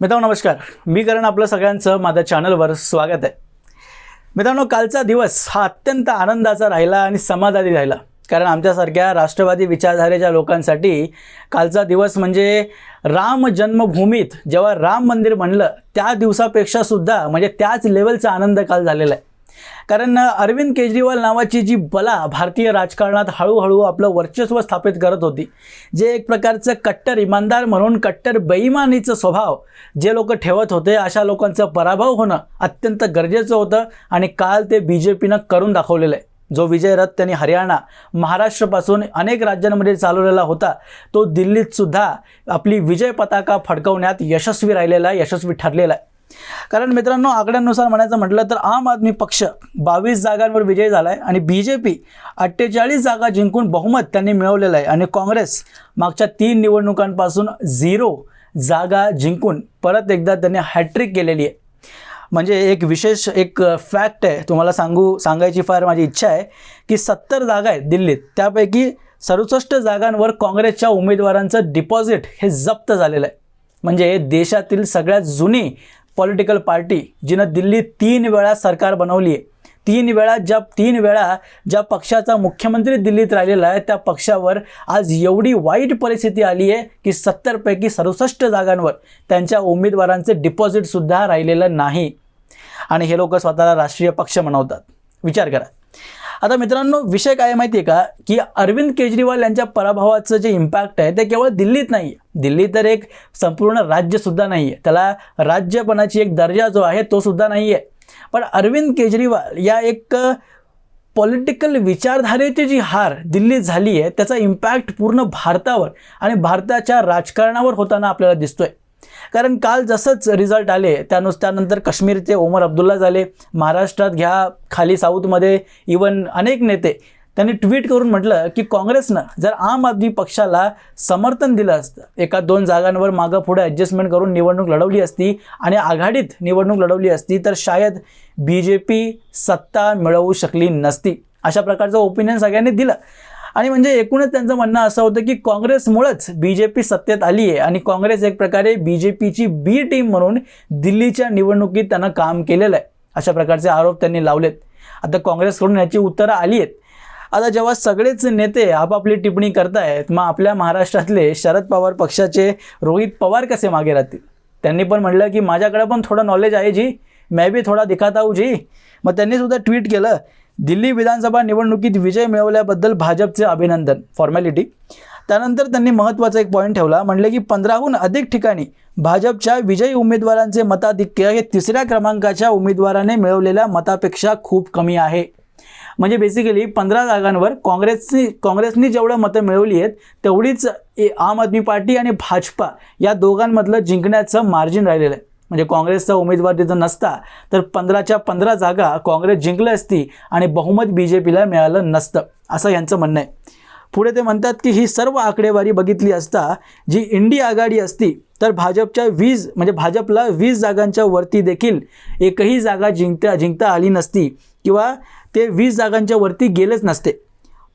मित्रांनो नमस्कार. मी करण आपलं सगळ्यांचं माझ्या चॅनलवर स्वागत आहे. मित्रांनो कालचा दिवस हा अत्यंत आनंदाचा राहिला आणि समाधानी राहिला. कारण आमच्यासारख्या राष्ट्रवादी विचारधारेच्या लोकांसाठी कालचा दिवस म्हणजे राम जन्मभूमीत जेव्हा राम मंदिर बनलं त्या दिवसापेक्षा सुद्धा म्हणजे त्याच लेवलचा आनंद काल झालेला आहे. कारण अरविंद केजरीवाल नावाची जी बला भारतीय राजकारणात हळूहळू आपलं वर्चस्व स्थापित करत होती जे एक प्रकारचं कट्टर इमानदार म्हणून कट्टर बेईमानीचं स्वभाव जे लोक ठेवत होते अशा लोकांचा पराभव होणं अत्यंत गरजेचं होतं आणि काल ते बी जे पीनं करून दाखवलेलं आहे. जो विजय रथ त्यांनी हरियाणा महाराष्ट्रापासून अनेक राज्यांमध्ये चालवलेला होता तो दिल्लीतसुद्धा आपली विजय पताका फडकवण्यात यशस्वी राहिलेला आहे यशस्वी ठरलेला आहे. कारण मित्रांनो आकड्यांनुसार म्हणायचं म्हटलं तर आम आदमी पक्ष बावीस जागांवर विजय झाला आहे आणि बी जे पी अठ्ठेचाळीस जागा जिंकून बहुमत त्यांनी मिळवलेलं आहे. आणि काँग्रेस मागच्या तीन निवडणुकांपासून झिरो जागा जिंकून परत एकदा त्यांनी हॅट्रिक केलेली आहे. म्हणजे एक विशेष एक फॅक्ट आहे. तुम्हाला सांगू सांगायची फार माझी इच्छा आहे की सत्तर जागा आहेत दिल्लीत. त्यापैकी सदुसष्ट जागांवर काँग्रेसच्या उमेदवारांचं डिपॉझिट हे जप्त झालेलं आहे. म्हणजे देशातील सगळ्यात जुनी पॉलिटिकल पार्टी जिनं दिल्लीत तीन वेळा सरकार बनवली आहे. तीन वेळा ज्या तीन वेळा ज्या पक्षाचा मुख्यमंत्री दिल्लीत राहिलेला आहे त्या पक्षावर आज एवढी वाईट परिस्थिती आली आहे की सत्तरपैकी सदुसष्ट जागांवर त्यांच्या उमेदवारांचे डिपॉझिटसुद्धा राहिलेलं नाही. आणि हे लोक स्वतःला राष्ट्रीय पक्ष म्हणवतात विचार करा. आता मित्रांनो विषय काय माहिती आहे का? की अरविंद केजरीवाल यांच्या पराभवाचं जे इम्पॅक्ट आहे ते केवळ दिल्लीत नाही आहे दिल्ली तर एक संपूर्ण राज्यसुद्धा नाही आहे त्याला राज्यपणाची एक दर्जा जो आहे तो सुद्धा नाही आहे पण अरविंद केजरीवाल या एक पॉलिटिकल विचारधारेची जी हार दिल्लीत झाली आहे त्याचा इम्पॅक्ट पूर्ण भारतावर आणि भारताच्या राजकारणावर होताना आपल्याला दिसतोय. कारण काल जसंच रिझल्ट आले त्यानुस त्यानंतर काश्मीरचे ओमर अब्दुल्ला झाले. महाराष्ट्रात घ्या खाली साऊथमध्ये इवन अनेक नेते त्यांनी ट्विट करून म्हटलं की काँग्रेसनं जर आम आदमी पक्षाला समर्थन दिलं असतं एका दोन जागांवर मागं पुढे ॲडजस्टमेंट करून निवडणूक लढवली असती आणि आघाडीत निवडणूक लढवली असती तर शायद बी जे पी सत्ता मिळवू शकली नसती. अशा प्रकारचं ओपिनियन सगळ्यांनी दिलं. आणि म्हणजे एकूणच त्यांचं म्हणणं असं होतं की काँग्रेसमुळंच बी जे पी सत्तेत आली आहे आणि काँग्रेस एक प्रकारे बी जे पीची बी टीम म्हणून दिल्लीच्या निवडणुकीत त्यांना काम केलेलं आहे. अशा प्रकारचे आरोप त्यांनी लावलेत. आता काँग्रेसकडून याची उत्तरं आली आहेत आता जेव्हा सगळेच नेते आपापली टिप्पणी करतायत मग आपल्या महाराष्ट्रातले शरद पवार पक्षाचे रोहित पवार कसे मागे राहतील? त्यांनी पण म्हटलं की माझ्याकडे पण थोडं नॉलेज आहे जी. मैं भी थोडा दिखाता हूँ जी. मग त्यांनी सुद्धा ट्विट केलं दिल्ली विधानसभा निवडणुकीत विजय मिळवल्याबद्दल भाजपचे अभिनंदन फॉर्मॅलिटी त्यानंतर त्यांनी महत्त्वाचा एक पॉईंट ठेवला म्हणले की पंधराहून अधिक ठिकाणी भाजपच्या विजयी उमेदवारांचे मताधिक्य हे तिसऱ्या क्रमांकाच्या उमेदवाराने मिळवलेल्या मतापेक्षा खूप कमी आहे. म्हणजे बेसिकली पंधरा जागांवर काँग्रेसनी काँग्रेसनी जेवढं मतं मिळवली आहेत तेवढीच ए- आम आदमी पार्टी आणि भाजपा या दोघांमधलं जिंकण्याचं मार्जिन राहिलेलं आहे. म्हणजे काँग्रेसचा उमेदवार तिथं नसता तर पंधराच्या पंधरा जागा काँग्रेस जिंकलं असती आणि बहुमत बी जे पीला मिळालं नसतं असं यांचं म्हणणं आहे. पुढे ते म्हणतात की ही सर्व आकडेवारी बघितली असता जी इंडी आघाडी असती तर भाजपच्या वीस म्हणजे भाजपला वीस जागांच्या वरती देखील एकही जागा जिंकता जिंकता आली नसती किंवा ते वीस जागांच्या वरती गेलेच नसते.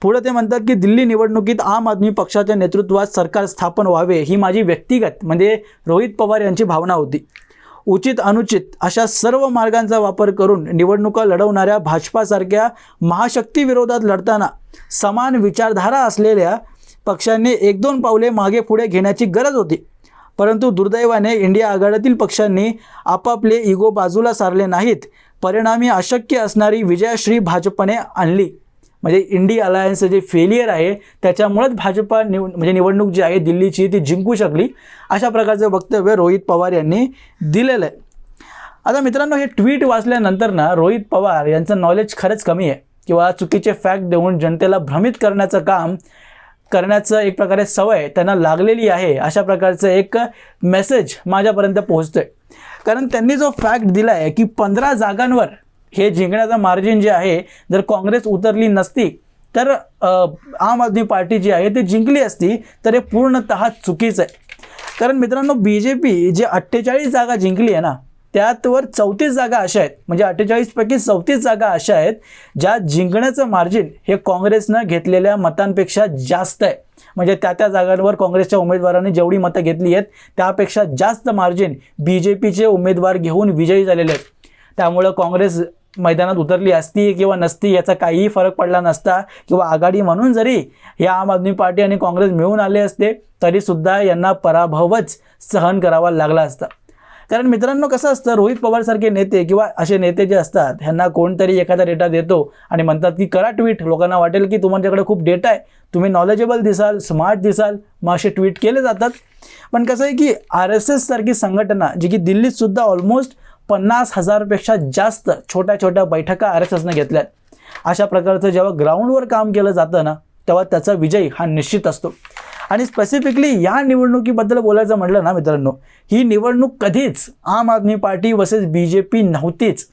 पुढे ते म्हणतात की दिल्ली निवडणुकीत आम आदमी पक्षाच्या नेतृत्वात सरकार स्थापन व्हावे ही माझी व्यक्तिगत म्हणजे रोहित पवार यांची भावना होती. उचित अनुचित अशा सर्व मार्गांचा वापर करून निवडणुका लढवणाऱ्या भाजपासारख्या महाशक्तीविरोधात लढताना समान विचारधारा असलेल्या पक्षांनी एक दोन पावले मागे पुढे घेण्याची गरज होती. परंतु दुर्दैवाने इंडिया आघाडीतील पक्षांनी आपापले इगो बाजूला सारले नाहीत. परिणामी अशक्य असणारी विजयश्री भाजपने आणली. म्हणजे इंडी अलायन्सचं जे फेलियर आहे त्याच्यामुळेच भाजपा निव म्हणजे निवडणूक जी आहे दिल्लीची ती जिंकू शकली. अशा प्रकारचं वक्तव्य रोहित पवार यांनी दिलेलं आहे. आता मित्रांनो हे ट्विट वाचल्यानंतर ना रोहित पवार यांचं नॉलेज खरंच कमी आहे. किंवा चुकीचे फॅक्ट देऊन जनतेला भ्रमित करण्याचं काम करण्याचं एक प्रकारे सवय त्यांना लागलेली आहे अशा प्रकारचं एक मेसेज माझ्यापर्यंत पोहोचतोय. कारण त्यांनी जो फॅक्ट दिला आहे की पंधरा जागांवर हे जिंकण्याचं मार्जिन जे आहे जर काँग्रेस उतरली नसती तर आम आदमी पार्टी जी आहे ती जिंकली असती तर हे पूर्णतः चुकीचं आहे. कारण मित्रांनो बी जे पी जे अठ्ठेचाळीस जागा जिंकली आहे ना त्यातवर चौतीस जागा अशा आहेत म्हणजे अठ्ठेचाळीसपैकी चौतीस जागा अशा आहेत ज्या जिंकण्याचं मार्जिन हे काँग्रेसनं घेतलेल्या मतांपेक्षा जास्त आहे. म्हणजे त्या त्या जागांवर काँग्रेसच्या उमेदवारांनी जेवढी मतं घेतली आहेत त्यापेक्षा जास्त मार्जिन बी जे पीचे उमेदवार घेऊन विजयी झालेले आहेत. त्यामुळं काँग्रेस मैदानात उतरली असती किंवा नसती याचा काहीही फरक पडला नसता किंवा आघाडी म्हणून जरी या आम आदमी पार्टी आणि काँग्रेस मिळून आले असते तरीसुद्धा यांना पराभवच सहन करावा लागला असता. कारण मित्रांनो कसं असतं रोहित पवारसारखे नेते किंवा असे नेते जे असतात ह्यांना कोणतरी एखादा डेटा देतो आणि म्हणतात की करा ट्विट. लोकांना वाटेल की तुमच्याकडे खूप डेटा आहे. तुम्ही नॉलेजेबल दिसाल स्मार्ट दिसाल. मग असे ट्विट केले जातात. पण कसं आहे की आर एस एस सारखी संघटना जी की दिल्लीतसुद्धा ऑलमोस्ट पन्नास हजारपेक्षा जास्त छोट्या छोट्या बैठका आर एस एसनं घेतल्या अशा प्रकारचं जेव्हा ग्राउंडवर काम केलं जातं ना तेव्हा त्याचा विजय हा निश्चित असतो. आणि स्पेसिफिकली या निवडणुकीबद्दल बोलायचं म्हटलं ना मित्रांनो ही निवडणूक कधीच आम Aadmi party versus B J P नव्हतीच.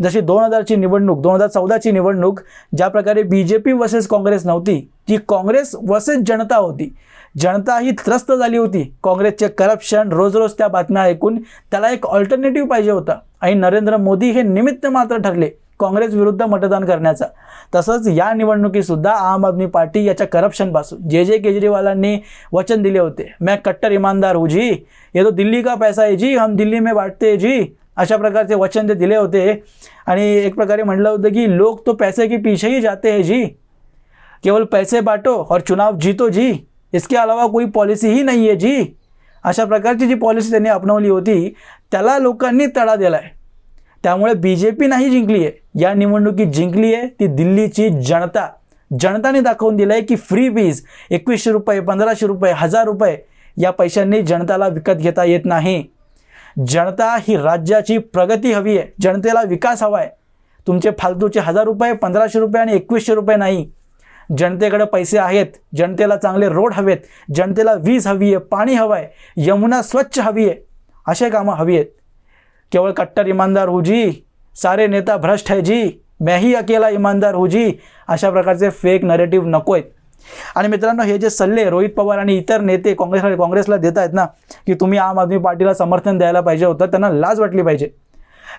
जशी दोन हजारची निवडणूक दोन हजार चौदाची निवडणूक ज्या प्रकारे B J P versus Congress नव्हती ती काँग्रेस वर्सेस जनता होती. जनता ही त्रस्त झाली होती. काँग्रेसचे करप्शन रोज रोज त्या बातम्या ऐकून त्याला एक ऑल्टरनेटिव्ह पाहिजे होता. आणि नरेंद्र मोदी हे निमित्त मात्र ठरले काँग्रेस विरुद्ध मतदान करण्याचा. तसंच या निवडणुकीसुद्धा आम आदमी पार्टी याच्या करप्शनपासून जे जे केजरीवालांनी वचन दिले होते. मैं कट्टर इमानदार हूँ जी ये तो दिल्ली का पैसा है जी हम दिल्ली में बांटते जी. अशा प्रकारचे वचन ते दिले होते. आणि एक प्रकारे म्हटलं होतं की लोक तो पैसे के पीछे ही जाते हैं जी. केवल पैसे बाटो और चुनाव जीतो जी. इसके अलावा कोई पॉलिसी ही नाही आहे जी. अशा प्रकारची जी पॉलिसी त्यांनी अपनवली होती त्याला लोकांनी तडा दिला आहे त्यामुळे बी जे पी नाही जिंकली आहे. या निवडणुकीत जिंकली आहे ती दिल्लीची जनता. जनताने दाखवून दिलं आहे की फ्री वीज एकवीसशे रुपये पंधराशे रुपये हजार रुपये या पैशांनी जनताला विकत घेता येत नाही. जनता ही राज्याची प्रगती हवी आहे. जनतेला विकास हवा आहे तुमचे फालतूचे हजार रुपये पंधराशे रुपये आणि एकवीसशे रुपये नाही. जनतेकडे पैसे आहेत. जनतेला चांगले रोड हवेत. जनतेला वीज हवी आहे पाणी हवं आहे यमुना स्वच्छ हवी आहे. असे कामं हवी आहेत. केवळ कट्टर इमानदार हो जी सारे नेता भ्रष्ट है जी मैं ही अकेला इमानदार हो जी अशा प्रकारचे फेक नरेटिव्ह नको आहेत आणि मित्रांनो हे जे सल्ले रोहित पवार आणि इतर नेते काँग्रेस काँग्रेसला देत आहेत ना की तुम्ही आम आदमी पार्टीला समर्थन द्यायला पाहिजे होतं त्यांना लाज वाटली पाहिजे.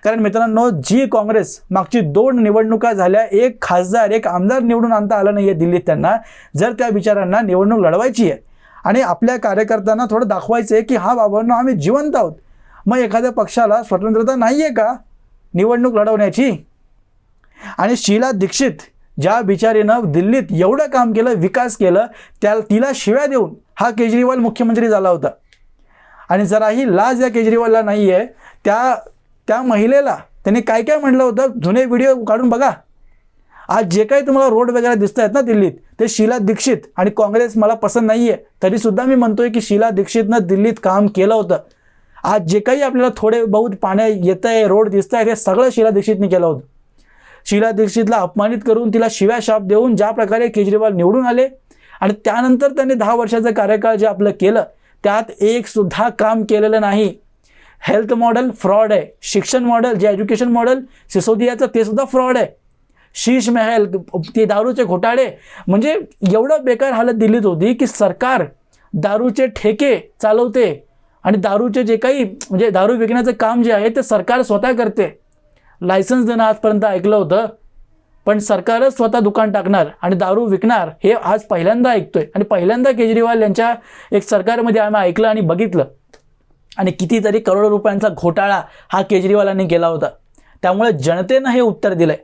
कारण मित्रांनो जी काँग्रेस मागची दोन निवडणुका झाल्या एक खासदार एक आमदार निवडून आणता आलं नाही आहे दिल्लीत त्यांना जर त्या विचारांना निवडणूक लढवायची आहे आणि आपल्या कार्यकर्त्यांना थोडं दाखवायचं आहे की हा बाबांनो आम्ही जिवंत आहोत. मग एखाद्या पक्षाला स्वतंत्रता नाही आहे का? निवडणूक लढवण्याची? आणि शीला दीक्षित ज्या बिचारीनं दिल्लीत एवढं काम केलं विकास केलं त्या तिला शिव्या देऊन हा केजरीवाल मुख्यमंत्री झाला होता. आणि जराही लाज या केजरीवालला नाही आहे त्या त्या महिलेला त्यांनी काय काय म्हटलं होतं? जुने व्हिडिओ काढून बघा. आज जे काही तुम्हाला रोड वगैरे दिसत आहेत ना दिल्लीत ते शीला दीक्षित आणि काँग्रेस मला पसंत नाही आहे तरीसुद्धा मी म्हणतोय की शीला दीक्षितनं दिल्लीत काम केलं होतं. आज जे काही आपल्याला थोडे बहुत पाण्या येत आहे रोड दिसत आहे हे सगळं शीला दीक्षितने केलं होतं. शीला दीक्षितला अपमानित करून तिला शिव्या शाप देऊन ज्या प्रकारे केजरीवाल निवडून आले आणि त्यानंतर त्यांनी दहा वर्षाचं कार्यकाळ जे आपलं केलं त्यात एक सुद्धा काम केलेलं नाही. हेल्थ मॉडेल फ्रॉड आहे. शिक्षण मॉडेल जे एज्युकेशन मॉडेल सिसोदियाचं ते सुद्धा फ्रॉड आहे. शीश महल ते दारूचे घोटाळे. म्हणजे एवढं बेकार हालत दिलीत होती की सरकार दारूचे ठेके चालवते आणि दारूचे जे काही म्हणजे दारू विकण्याचं काम जे आहे ते सरकार स्वतः करते. लायसन्स देणं आजपर्यंत ऐकलं होतं. पण सरकारच स्वतः दुकान टाकणार आणि दारू विकणार हे आज पहिल्यांदा ऐकतोय. आणि पहिल्यांदा केजरीवाल यांच्या एक सरकारमध्ये आम्ही ऐकलं आणि बघितलं. आणि कितीतरी करोडो रुपयांचा घोटाळा हा केजरीवालांनी केला होता. त्यामुळे जनतेनं हे उत्तर दिलंय.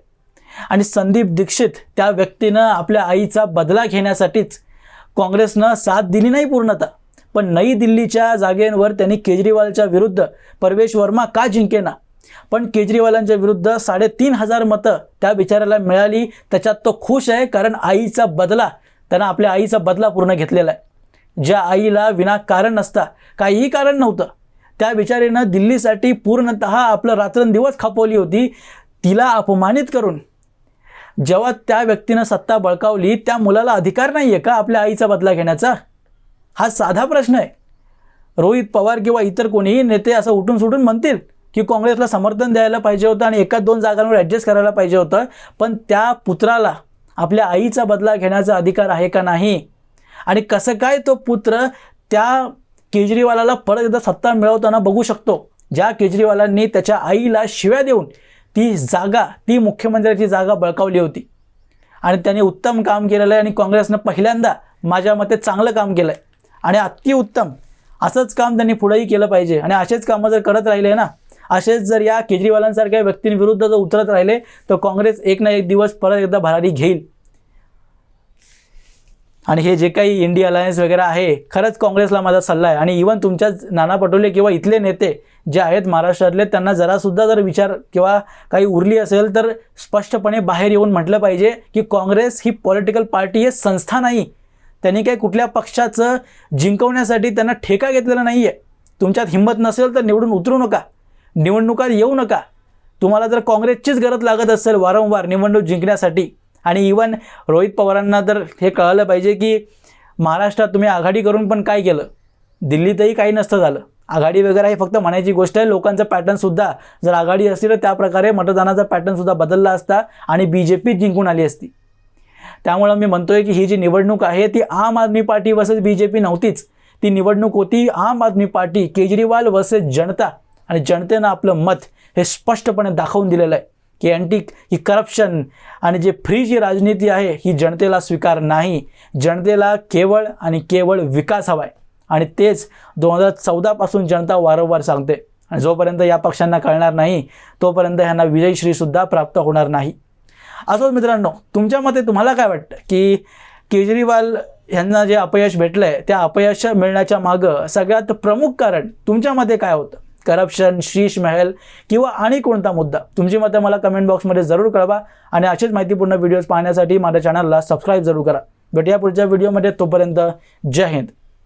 आणि संदीप दीक्षित त्या व्यक्तीनं आपल्या आईचा बदला घेण्यासाठीच काँग्रेसनं साथ दिली नाही पूर्णतः. पण नई दिल्लीच्या जागेवर त्यांनी केजरीवालच्या विरुद्ध परवेश वर्मा का जिंकेना? पण केजरीवालांच्या विरुद्ध साडेतीन हजार मतं त्या बिचाराला मिळाली. त्याच्यात तो खुश आहे कारण आईचा बदला त्यानं आपल्या आईचा बदला पूर्ण घेतलेला आहे. ज्या आईला विना कारण नसता काहीही कारण नव्हतं त्या बिचारीनं दिल्लीसाठी पूर्णत आपलं रात्रंदिवस खपवली होती. तिला अपमानित करून जेव्हा त्या व्यक्तीनं सत्ता बळकावली त्या मुलाला अधिकार नाही आहे का आपल्या आईचा बदला घेण्याचा? हा साधा प्रश्न आहे. रोहित पवार किंवा इतर कोणीही नेते असं उठून सुटून म्हणतील की काँग्रेसला समर्थन द्यायला पाहिजे होतं आणि एका दोन जागांवर ॲडजस्ट करायला पाहिजे होतं. पण त्या पुत्राला आपल्या आईचा बदला घेण्याचा अधिकार आहे का नाही? आणि कसं काय तो पुत्र त्या केजरीवालाला परत एकदा सत्ता मिळवताना बघू शकतो? ज्या केजरीवालांनी त्याच्या आईला शिव्या देऊन ती जागा ती मुख्यमंत्र्याची जागा बळकावली होती. आणि त्याने उत्तम काम केलेलं आहे आणि काँग्रेसनं पहिल्यांदा माझ्या मते चांगलं काम केलं आहे आणि अतिउत्तम असंच काम त्यांनी पुढेही केलं पाहिजे. आणि असेच कामं जर करत राहिले ना असेच जर या केजरीवालांसारख्या व्यक्तींविरुद्ध जर उतरत राहिले तर काँग्रेस एक ना एक दिवस परत एकदा भरारी घेईल. आणि हे जे काही इंडिया अलायन्स वगैरे आहे खरंच काँग्रेसला माझा सल्ला आहे. आणि इवन तुमच्याच नाना पटोले किंवा इथले नेते जे आहेत महाराष्ट्रातले त्यांना जरासुद्धा जर विचार किंवा काही उरली असेल तर स्पष्टपणे बाहेर येऊन म्हटलं पाहिजे की काँग्रेस ही पॉलिटिकल पार्टी हे संस्था नाही. त्यांनी काही कुठल्या पक्षाचं जिंकवण्यासाठी त्यांना ठेका घेतलेला नाही आहे तुमच्यात हिंमत नसेल तर निवडून उतरू नका. निवडणुकात येऊ नका. तुम्हाला जर काँग्रेसचीच गरज लागत असेल वारंवार निवडणूक जिंकण्यासाठी आणि इवन रोहित पवारांना तर हे कळलं पाहिजे की महाराष्ट्रात तुम्ही आघाडी करून पण काय केलं? दिल्लीतही काही नसतं झालं. आघाडी वगैरे हे फक्त म्हणायची गोष्ट आहे लोकांचा पॅटर्नसुद्धा जर आघाडी असती तर त्याप्रकारे मतदानाचा पॅटर्नसुद्धा बदलला असता आणि बी जे पी जिंकून आली असती. त्यामुळं मी म्हणतोय की ही जी निवडणूक आहे ती आम Aadmi party versus B J P नव्हतीच. ती निवडणूक होती आम आदमी पार्टी केजरीवाल वर्सेस जनता. आणि जनतेनं आपलं मत हे स्पष्टपणे दाखवून दिलेलं आहे की अँटी ही करप्शन आणि जे फ्री जी राजनीती आहे ही जनतेला स्वीकार नाही. जनतेला केवळ आणि केवळ विकास हवा आहे. आणि तेच दोन हजार चौदापासून जनता वारंवार सांगते. आणि जोपर्यंत या पक्षांना कळणार नाही तोपर्यंत ह्यांना विजयश्रीसुद्धा प्राप्त होणार नाही. असोच मित्रांनो तुमच्या मते तुम्हाला काय वाटतं? की केजरीवाल यांना जे अपयश भेटलं आहे त्या अपयश मिळण्याच्या मागं सगळ्यात प्रमुख कारण तुमच्या मते काय होतं? करप्शन शीश महल किंवा आणि कोणता मुद्दा? तुमची मतं मला कमेंट बॉक्समध्ये जरूर कळवा आणि असेच माहितीपूर्ण व्हिडिओज पाहण्यासाठी माझ्या चॅनलला सबस्क्राईब जरूर करा. भेटूया पुढच्या व्हिडिओमध्ये तोपर्यंत जय हिंद.